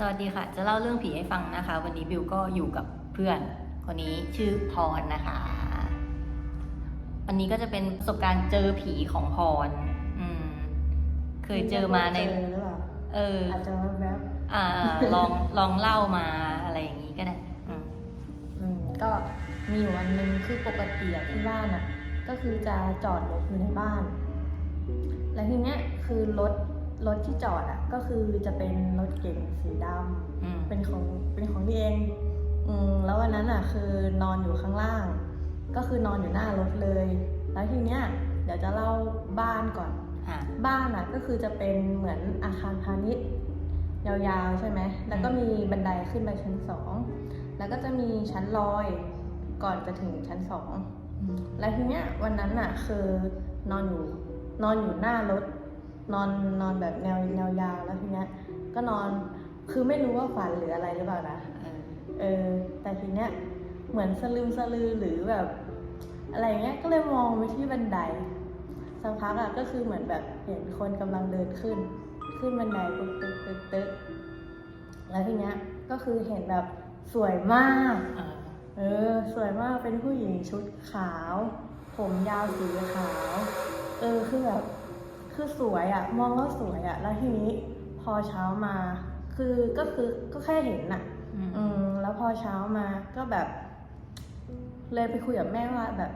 สวัสดีค่ะ จะเล่าเรื่องผีให้ฟังนะคะ วันนี้บิวก็อยู่กับเพื่อนคนนี้ชื่อพรนะคะ วันนี้ก็จะเป็นประสบการณ์เจอผีของพร อืม เคยเจอมาใน เจอหรือเปล่าเออ อาจจะแวบอ่า ลองลองเล่ามาอะไรอย่างนี้ก็ได้อืมๆอืมก็มีอยู่วันหนึ่งคือปกติอะที่บ้านอะ ก็คือจะจอดรถอยู่ในบ้าน แล้วทีเนี้ยคือรถ รถที่จอดอะ ก็คือจะเป็นรถเก๋งสีดำอืมเป็นของเป็นของที่เองอืมแล้ววันนั้นอะ คือนอนอยู่ข้างล่าง ก็คือนอนอยู่หน้ารถเลย แล้วทีเนี้ยเดี๋ยวจะเล่าบ้านก่อนอ่าบ้านอะก็คือจะเป็นเหมือนอาคารพาณิชย์ยาวๆใช่ไหมแล้วก็มีบันไดขึ้นไปชั้นสองแล้วก็จะมีชั้นลอยก่อนจะถึงชั้นสองแล้วทีเนี้ยวันนั้นอะ คือนอนอยู่นอนอยู่หน้ารถ นอนนอนแบบแนวแนวยาวแล้วทีเนี้ยก็นอนคือไม่รู้ว่าฝันหรืออะไรหรือเปล่านะเออเออแต่ทีเนี้ยเหมือนสลืมสลือหรือแบบ อะไรเงี้ยก็เลยมองไปที่บันไดสักพักอะก็คือเหมือนแบบเห็นคนกำลังเดินขึ้น ขึ้นบันไดตึกตึกตึกตึกแล้วทีเนี้ยก็คือเห็นแบบสวยมากอ่าเออสวยมากเป็นผู้หญิงชุดขาว ผมยาวสีขาว เออคือแบบ คือสวยอะมองแล้วสวยอะแล้วทีนี้พอเช้ามา คือก็คือก็แค่เห็นอะอืมอืมแล้วพอเช้ามาก็แบบ เลยไปคุยกับแม่ว่าแบบ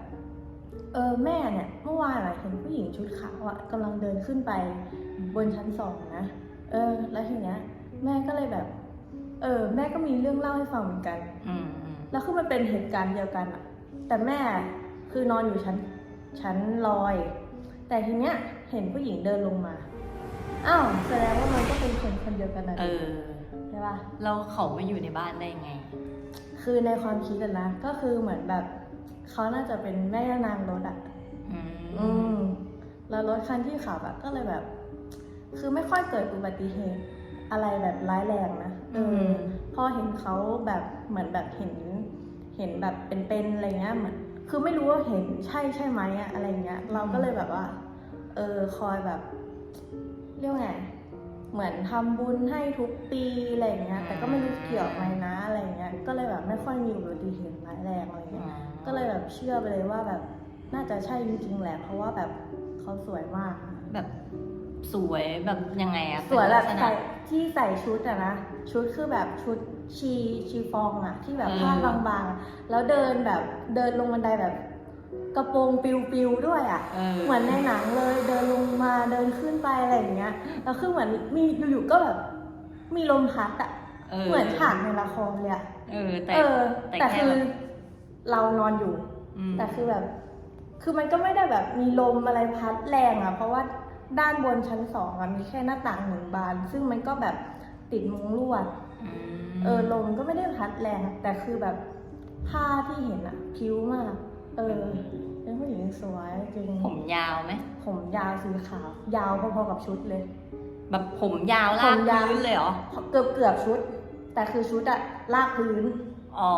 เออแม่เนี่ย เมื่อวานอะเห็นผู้หญิงชุดขาวอะกำลังเดินขึ้นไปบนชั้นสองนะเออ แล้วทีเนี้ย แม่ก็เลยแบบ เออ แม่ก็มีเรื่องเล่าให้ฟังเหมือนกันอืมอืมแล้วคือมันเป็นเหตุการณ์เดียวกันอะแต่แม่คือนอนอยู่ชั้นชั้นลอย แต่ทีเนี้ย เห็นผู้หญิงเดินลงมา อ้าวแสดงว่ามันก็เป็นคนคนเดียวกันนะเออ ใช่ปะเราเขามาอยู่ในบ้านได้ไง คือในความคิดอะนะ ก็คือเหมือนแบบเขาน่าจะเป็นแม่ย่านางรถอะอือืมมแล้วรถคันที่ขับอะก็เลยแบบ คือไม่ค่อยเกิดอุบัติเหตุ อะไรแบบร้ายแรงนะเออพอเห็นเขาแบบเหมือนแบบเห็น เห็นแบบเป็นๆอะไรเงี้ยเหมือน คือไม่รู้ว่าเห็นใช่ใช่ไหมอะอะไรเงี้ย เราก็เลยแบบว่า เออคอยแบบ เรียกว่าไง เหมือนทำบุญให้ทุกปีอะไรเงี้ย แต่ก็ไม่รู้เกี่ยวไหมนะอะไรเงี้ย ก็เลยแบบไม่ค่อยมีอุบัติเหตุร้ายแรงอะไรเงี้ย ก็เลยแบบเชื่อไปเลยว่าแบบน่าจะใช่จริงๆแหละ เพราะว่าแบบเขาสวยมาก แบบสวยแบบยังไงอะสวยแบบเป็นลักษณะใส่ที่ใส่ชุดอะนะ ชุดคือแบบชุดชีชีฟองอะที่แบบเออผ้าบางๆอะแล้วเดินแบบเดินลงบันไดแบบ กระโปรงปิวๆด้วยอะเออ เหมือนในหนังเลยเดินลงมาเดินขึ้นไปอะไรอย่างเงี้ยแล้วคือเหมือนมีอยู่ๆก็แบบมีลมพัดอะเออเหมือนฉากในละครเลยอะเออแต่เออ แต่แต่แค่คือแบบเรานอนอยู่ มแต่คือแบบ คือมันก็ไม่ได้แบบมีลมอะไรพัดแรงอะเพราะว่าด้านบนชั้นสองอะมีแค่หน้าต่างหนึ่งบาน ซึ่งมันก็แบบติดมุ้งลวด มเออลมก็ไม่ได้พัดแรงอะแต่คือแบบผ้าที่เห็นอะพิ้วมาก เออเป็นผู้หญิงสวยจริง ผมยาวไหมผมยาวสีขาว ยาวพอๆกับชุดเลย แบบผมยาวผลากมยาว พื้นเลยเหรอ เกือบเกือบๆชุด แต่คือชุดอะลากพื้นอ๋อ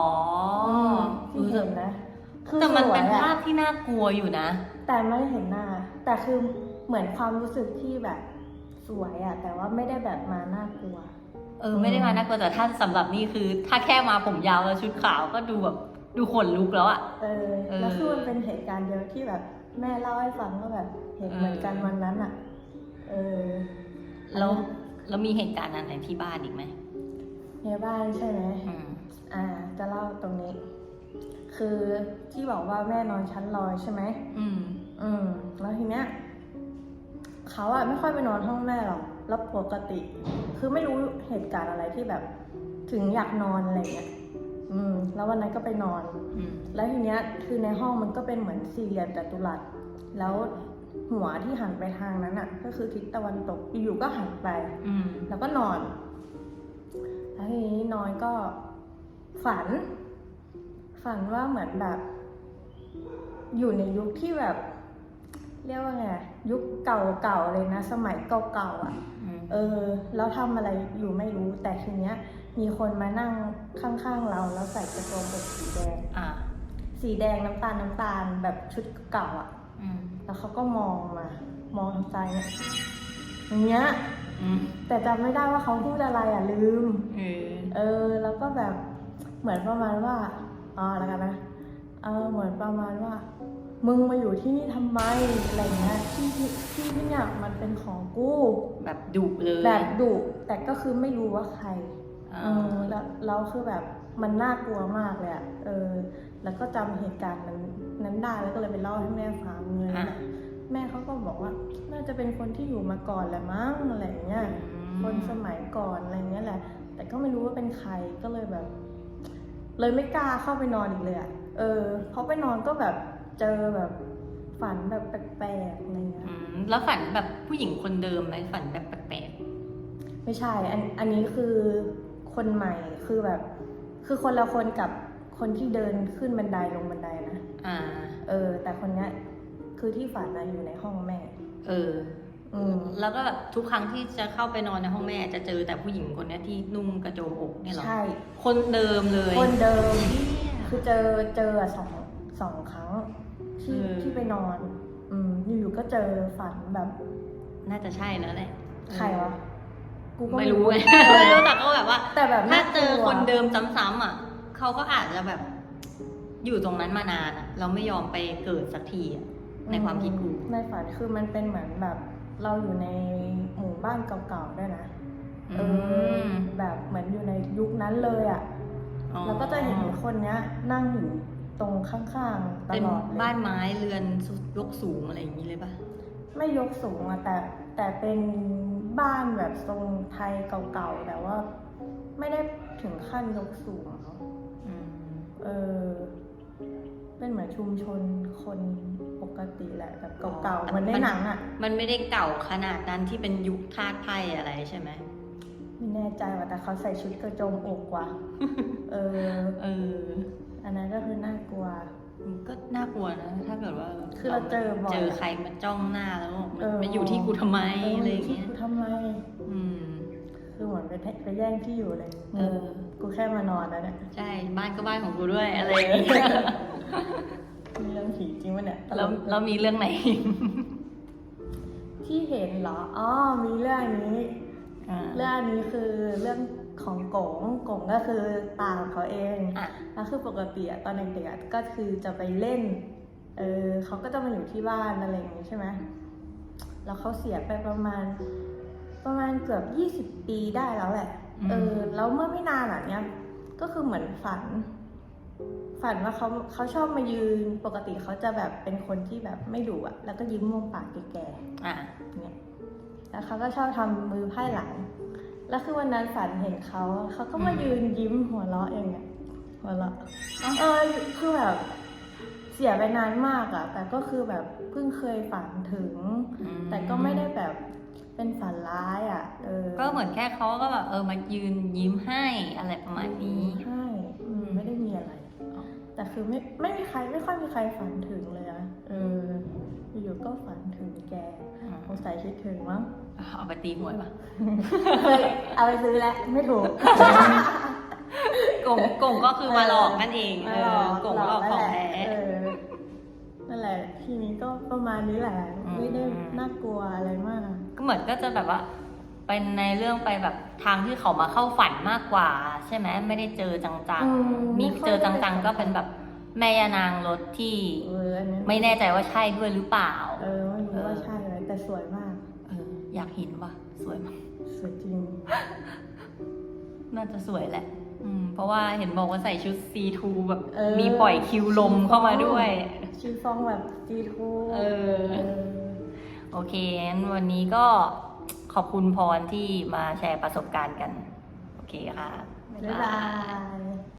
ที่เห็นนะคือแต่มันสวยเป็นอะ ภาพที่น่ากลัวอยู่นะ แต่ไม่เห็นหน้า แต่คือเหมือนความรู้สึกที่แบบสวยอะแต่ว่าไม่ได้แบบมาน่ากลัว เออ ไม่ได้มาน่ากลัวแต่ถ้าสำหรับนี่คือ ถ้าแค่มาผมยาวแล้วชุดขาวก็ดูแบบ ดูขนลุกแล้วอะ เออเออ แล้วคือมันเป็นเหตุการณ์เดียวที่แบบแม่เล่าให้ฟังว่าแบบเห็นเออเหมือนกันวันนั้นอะเออแล้วแล้วมีเหตุการณ์อะไรที่บ้านอีกไหมในบ้านใช่ไหม อืม อ่า จะเล่าตรงนี้ คือที่บอกว่าแม่นอนชั้นลอยใช่ไหม อืม อืม แล้วทีเนี้ยเขาอะไม่ค่อยไปนอนห้องแม่หรอก แล้วปกติ คือไม่รู้เหตุการณ์อะไรที่แบบ ถึงอยากนอนอะไรเงี้ย อืม แล้ววันนั้นก็ไปนอน อืม แล้วทีเนี้ยคือในห้องมันก็เป็นเหมือนสี่เหลี่ยมจัตุรัส แล้วหัวที่หันไปทางนั้นอะก็คือทิศตะวันตก อยู่ๆก็หันไป อืม แล้วก็นอน แล้วทีนี้นอนก็ฝัน ฝันว่าเหมือนแบบ อยู่ในยุคที่แบบ เรียกว่าไงยุคเก่าๆเลยนะ สมัยเก่าๆอะ อืม เออ แล้วทำอะไรอยู่ไม่รู้แต่ทีเนี้ย มีคนมานั่งข้างๆเราแล้วใส่กระโปรงแบบสีแดง อ่า สีแดงน้ำตาลน้ำตาลแบบชุดเก่าอะ อืม แล้วเขาก็มองมา มองทางซ้ายเนี่ยอย่างเงี้ยออืมแต่จำไม่ได้ว่าเขาพูดอะไรอะลืม เออเออ แล้วก็แบบเหมือนประมาณว่าอ๋อแล้วกันนะ เออ เหมือนประมาณว่า มึงมาอยู่ที่นี่ทำไมอะไรเงี้ยที่ที่ที่ที่เนี่ยมันเป็นของกู แบบดุเลย แบบดุแต่ก็คือไม่รู้ว่าใครอ่า เออแล้วเราคือแบบมันน่ากลัวมากเลยอะเออ แล้วก็จำเหตุการณ์นั้นนั้นได้แล้วก็เลยไปเล่าให้แม่ฟังเลยอะแม่เขาก็บอกว่า น่าจะเป็นคนที่อยู่มาก่อนแหละมั้งอะไรเงี้ยคนสมัยก่อนอะไรเงี้ยแหละ แต่ก็ไม่รู้ว่าเป็นใครก็เลยแบบ เลยไม่กล้าเข้าไปนอนอีกเลยอะเออเพราะไปนอนก็แบบเจอแบบฝันแบบแปลกๆอะไรเงี้ยอืมแล้วฝันแบบผู้หญิงคนเดิมไหมฝันแบบแปลกไม่ใช่ อันอันนี้คือ คนใหม่คือแบบ คือคนละคนกับคนที่เดินขึ้นบันไดลงบันไดนะๆอ่า เออ แต่คนเนี้ยคือที่ฝันนะอยู่ในห้องแม่ เอออืมแล้วก็แบบทุกครั้งที่จะเข้าไปนอนในห้องแม่จะเจอแต่ผู้หญิงคนเนี้ยที่นุ่งกระโจมอกเนี่ยเหรอใช่ คนเดิมเลยคนเดิมเชี่ยคือเจอเจอสองสองครั้งที่เออที่ไปนอน อืมอยู่ๆก็เจอฝันแบบ น่าจะใช่แล้วแหละใครวะ กูก็ไม่รู้ไงเออไม่รู้แต่ก็แบบว่า แต่แบบถ้าน่กเจลัวอคนเดิมซ้ำๆอะเขาก็อาจจะแบบ อยู่ตรงนั้นมานานอะเราไม่ยอมไปเกิดสักทีอะในความคิดกูในฝันคือมันเป็นเหมือนแบบ เราอยู่ในหมู่บ้านเก่าๆด้วยนะเออแบบเหมือนอยู่ในยุคนั้นเลยอะ่ะอ๋อแล้วก็จะเห็นคนเนี้ย นั่งอยู่ตรงข้างๆตเป็นลอดเลยบ้านไม้เรือนยกสูงอะไรอย่างนี้เลยปะไม่ยกสูงอะแต่ แต่เป็นบ้านแบบทรงไทยเก่าๆ แต่ว่าไม่ได้ถึงขั้นยกสูงอะเนาะอืมเออ เป็นเหมือนชุมชนคนปกติแหละแบบเก่าๆเหมือนในหนังอะมันไม่ได้เก่าขนาดนั้นที่เป็นยุคทาสไพ่อะไรใช่ไหมไม่แน่ใจว่าแต่เขาใส่ชุดกระโจมอกว่ะเออ เออ อันนั้นก็คือน่ากลัว มันก็น่ากลัวนะ ถ้าเกิดว่าคือเราเจอบ่อยเจอใครมาจ้องหน้าแล้วมันเออมาอยู่ที่กูทำไมอะไรอย่างที่เงี้ยกูทำไม อืมคือเหมือนไปแทะไปแย่งที่อยู่เลย เออ กูแค่มานอนแล้วเนี่ยใช่ บ้านก็บ้านของกูด้วยอะไรอย่างเงี้ยมีเรื่องผีจริงปะเนี่ยแล้วแล้วมีเรื่องไหน ที่เห็นเหรอ อ๋อ มีเรื่องนี้อ่าเรื่องนี้คือเรื่อง ของกงกงก็คือตาของเขาเองอะแล้วคือปกติอะตอนเด็กๆอะก็คือจะไปเล่น เออเขาก็จะมาอยู่ที่บ้านอะไรอย่างงี้ใช่ไหมแล้วเขาเสียไปประมาณ ประมาณเกือบยี่สิบปีได้แล้วแหละอืมเออ แล้วเมื่อไม่นานอะเนี้ยก็คือเหมือนฝัน ฝันว่าเขาเขาชอบมายืน ปกติเขาจะแบบเป็นคนที่แบบไม่ดุอะ แล้วก็ยิ้มมุมปากแก่อะๆเนี่ยแล้วเขาก็ชอบทำมือไพ่หลัง แล้วคือวันนั้นฝันเห็นเขาเขาก็มายืนยิ้มหัวเราะเองอะหัวเราะเออคือแบบเสียไปนานมากอะแต่ก็คือแบบเพิ่งเคยฝันถึงอืมแต่ก็ไม่ได้แบบเป็นฝันร้ายอะเออ ก็เหมือนแค่เขาก็แบบเออมายืนยิ้มให้อะไรประมาณนี้ใช่อืมไม่ได้มีอะไร แต่คือไม่ไม่มีใครไม่ค่อยมีใครฝันถึงเลยอะเอออยู่ๆก็ฝันถึงแกส งสัยคิดถึงมั้งเอาไปตีหวยปะเคยเอาไปซื้อแล้วไม่ถูก กงกงก็คือมาหลอกนั่นเองมาเอหลออกกงหลอกของแท้ เออนั่นแหละ ทีนี้ก็ประมาณนี้แหละ อืม ไม่ได้น่ากลัวอะไรมาก ก็เหมือนก็จะแบบว่าเป็นในเรื่องไปแบบทางที่เขามาเข้าฝันมากกว่า ใช่ไหมไม่ได้เจอจังอืมๆมีไม่ค่อยเจอจังได้ๆก็เป็นแบบแม่ยานางรถที่เอออันนั้นไม่แน่ใจว่าใช่ด้วยหรือเปล่า เออไม่รู้ว่าใช่เลย แต่สวยมาก เออ อยากเห็นว่ะ สวยมาก สวยจริง น่าจะสวยแหละ อืม เพราะว่าเห็นบอกว่าใส่ชุด C2 แบบ เออ มีปล่อยคิวลมเข้ามาด้วย ชีฟองแบบจีทูเออ โอเคงั้นวันนี้ก็ขอบคุณพรที่มาแชร์ประสบการณ์กัน โอเคค่ะ บ๊ายบาย